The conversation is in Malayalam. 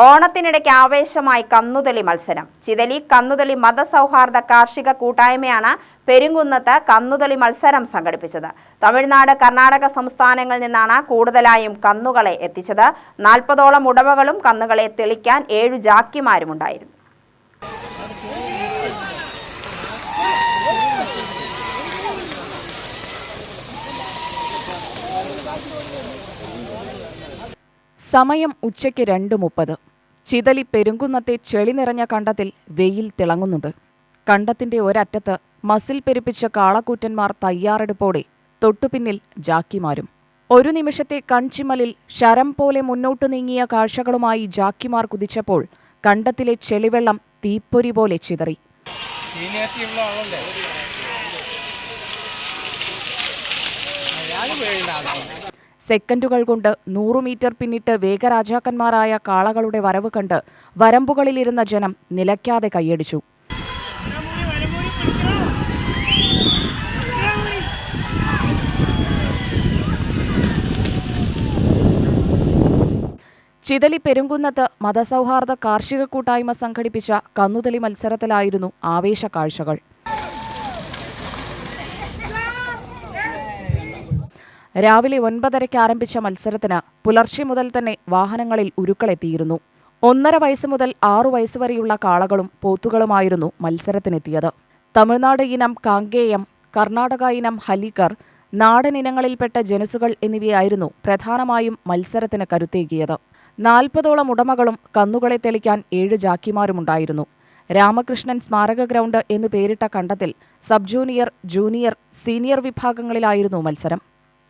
ഓണത്തിനിടയ്ക്ക് ആവേശമായി കന്നുതളി മത്സരം. ചിതലി കന്നുതളി മതസൗഹാർദ്ദ കാർഷിക കൂട്ടായ്മയാണ് പെരുങ്കുന്നത്ത് കന്നുതളി മത്സരം സംഘടിപ്പിച്ചത്. തമിഴ്നാട് കർണാടക സംസ്ഥാനങ്ങളിൽ നിന്നാണ് കൂടുതലായും കന്നുകളെ എത്തിച്ചത്. നാൽപ്പതോളം ഉടമകളും കന്നുകളെ തെളിക്കാൻ ഏഴു ജാക്കിമാരുമുണ്ടായിരുന്നു. സമയം ഉച്ചയ്ക്ക് രണ്ട് മുപ്പത്. ചിതലി പെരുങ്കുന്നത്തെ ചെളി നിറഞ്ഞ കണ്ടത്തിൽ വെയിൽ തിളങ്ങുന്നുണ്ട്. കണ്ടത്തിന്റെ ഒരറ്റത്ത് മസിൽ പെരുപ്പിച്ച കാളക്കൂറ്റന്മാർ തയ്യാറെടുപ്പോടെ തൊട്ടുപിന്നിൽ ജാക്കിമാരും. ഒരു നിമിഷത്തെ കൺചിമലിൽ ശരം പോലെ മുന്നോട്ടു നീങ്ങിയ കാഴ്ചകളുമായി ജാക്കിമാർ കുതിച്ചപ്പോൾ കണ്ടത്തിലെ ചെളിവെള്ളം തീപ്പൊരി പോലെ ചിതറി. സെക്കൻഡുകൾ കൊണ്ട് നൂറു മീറ്റർ പിന്നിട്ട് വേഗരാജാക്കന്മാരായ കാളകളുടെ വരവ് കണ്ട് വരമ്പുകളിലിരുന്ന ജനം നിലയ്ക്കാതെ കൈയടിച്ചു. ചിതലി പെരുങ്കുന്നത്ത് മതസൗഹാർദ്ദ കാർഷിക കൂട്ടായ്മ സംഘടിപ്പിച്ച കന്നുതലി മത്സരത്തിലായിരുന്നു ആവേശ കാഴ്ചകൾ. രാവിലെ ഒൻപതരയ്ക്ക് ആരംഭിച്ച മത്സരത്തിന് പുലർച്ചെ മുതൽ തന്നെ വാഹനങ്ങളിൽ ഉരുക്കളെത്തിയിരുന്നു ഒന്നര വയസ്സ് മുതൽ ആറു വയസ്സുവരെയുള്ള കാളകളും പോത്തുകളുമായിരുന്നു മത്സരത്തിനെത്തിയത്. തമിഴ്നാട് ഇനം കാങ്കേയം കർണാടക ഇനം ഹലിക്കർ നാടൻ ഇനങ്ങളിൽപ്പെട്ട ജനുസുകൾ എന്നിവയായിരുന്നു പ്രധാനമായും മത്സരത്തിന് കരുത്തേകിയത്. നാൽപ്പതോളം ഉടമകളും കന്നുകളെ തെളിക്കാൻ ഏഴ് ജാക്കിമാരുമുണ്ടായിരുന്നു. രാമകൃഷ്ണൻ സ്മാരക ഗ്രൗണ്ട് എന്നു പേരിട്ട കണ്ടത്തിൽ സബ് ജൂനിയർ ജൂനിയർ സീനിയർ വിഭാഗങ്ങളിലായിരുന്നു മത്സരം.